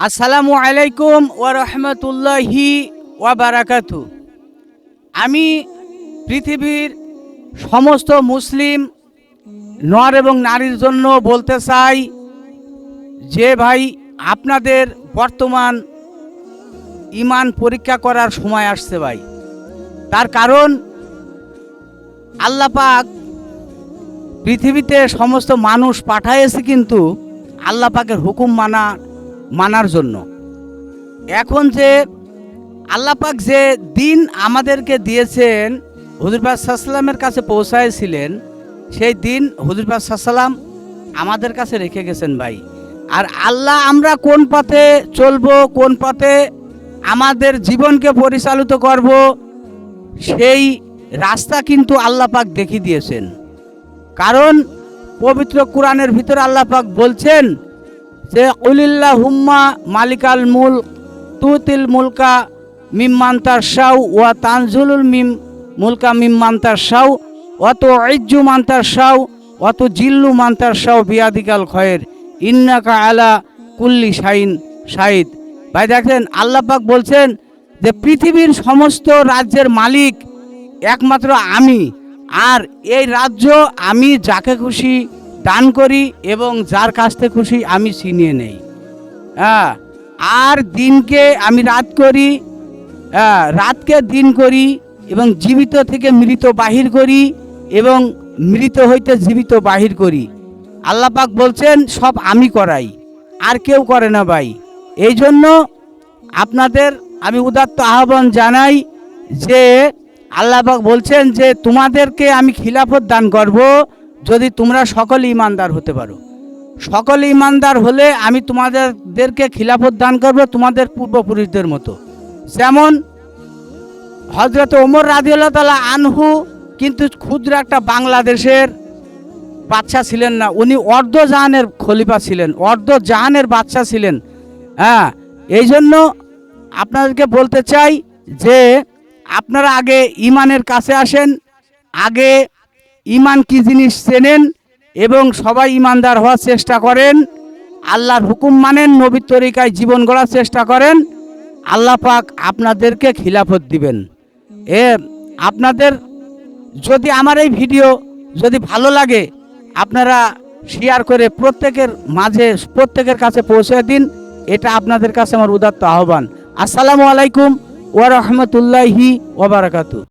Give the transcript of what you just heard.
আসসালামু আলাইকুম ওয়া রাহমাতুল্লাহি ওয়া বারাকাতু। আমি পৃথিবীর সমস্ত মুসলিম নর এবং নারীর জন্য বলতে চাই যে ভাই, আপনাদের বর্তমান ইমান পরীক্ষা করার সময় আসছে ভাই। তার কারণ আল্লাহ পাক পৃথিবীতে সমস্ত মানুষ পাঠাইছে কিন্তু আল্লাহ পাকের হুকুম মানা মানার জন্য। এখন যে আল্লাহ পাক যে দিন আমাদেরকে দিয়েছেন হুজুরপাক সাল্লামের কাছে পৌঁছায়ছিলেন সেই দিন হুজুরপাক সাল্লাম আমাদের কাছে রেখে গেছেন ভাই। আর আল্লাহ আমরা কোন পথে চলবো, কোন পথে আমাদের জীবনকে পরিচালিত করব, সেই রাস্তা কিন্তু আল্লাহ পাক দেখিয়ে দিয়েছেন। কারণ পবিত্র কোরআনের ভিতরে আল্লাহ পাক বলছেন যে উলিল্লা হুম্মা মালিকাল মুল তুতিল মুলকা মিম্মান্তার শাউ ওয়া তানজুলুল মিম মুলকা মিম্মান্তার শাউ অত ইজ্জু মান্তার শাউ অত জিল্লু মান্তার শাউ বিয়াদিকাল খয়ের। ইন্নাকা আলা কুল্লি শাইন শাহিদ ভাই দেখেন, আল্লাহ পাক বলছেন যে পৃথিবীর সমস্ত রাজ্যের মালিক একমাত্র আমি। আর এই রাজ্য আমি যাকে খুশি দান করি এবং যার কাছ থেকে খুশি আমি ছিনিয়ে নেই। হ্যাঁ আর দিনকে আমি রাত করি হ্যাঁ রাতকে দিন করি এবং জীবিত থেকে মৃত বাহির করি এবং মৃত হইতে জীবিত বাহির করি। আল্লাহ পাক বলছেন, সব আমি করাই, আর কেউ করে না ভাই। এই জন্য আপনাদের আমি উদাত্ত আহ্বান জানাই যে আল্লাপাক বলছেন যে, তোমাদেরকে আমি খিলাফত দান করব যদি তোমরা সকল ইমানদার হতে পারো। সকল ইমানদার হলে আমি তোমাদেরকে খিলাফত দান করব তোমাদের পূর্বপুরুষদের মতো। যেমন হজরত ওমর রাজিউল্লাহ তালা আনহু কিন্তু ক্ষুদ্র একটা বাংলাদেশের বাচ্চা ছিলেন না, উনি অর্ধ জাহানের খলিফা ছিলেন অর্ধ জাহানের বাচ্চা ছিলেন। হ্যাঁ এই জন্য আপনাদেরকে বলতে চাই যে আপনারা আগে ইমানের কাছে আসেন, আগে ইমান কি জিনিস চেনেন এবং সবাই ইমানদার হওয়ার চেষ্টা করেন? আল্লাহর হুকুম মানেন, নবীর তরিকায় জীবন গড়ার চেষ্টা করেন। আল্লাহ পাক আপনাদেরকে খিলাফত দিবেন। এ, আপনাদের যদি আমার এই ভিডিও যদি ভালো লাগে, আপনারা শেয়ার করে প্রত্যেকের মাঝে, প্রত্যেকের কাছে পৌঁছে দিন। এটা আপনাদের কাছে আমার উদাত্ত আহ্বান। আসসালামু আলাইকুম ওয়া রাহমাতুল্লাহি ওয়া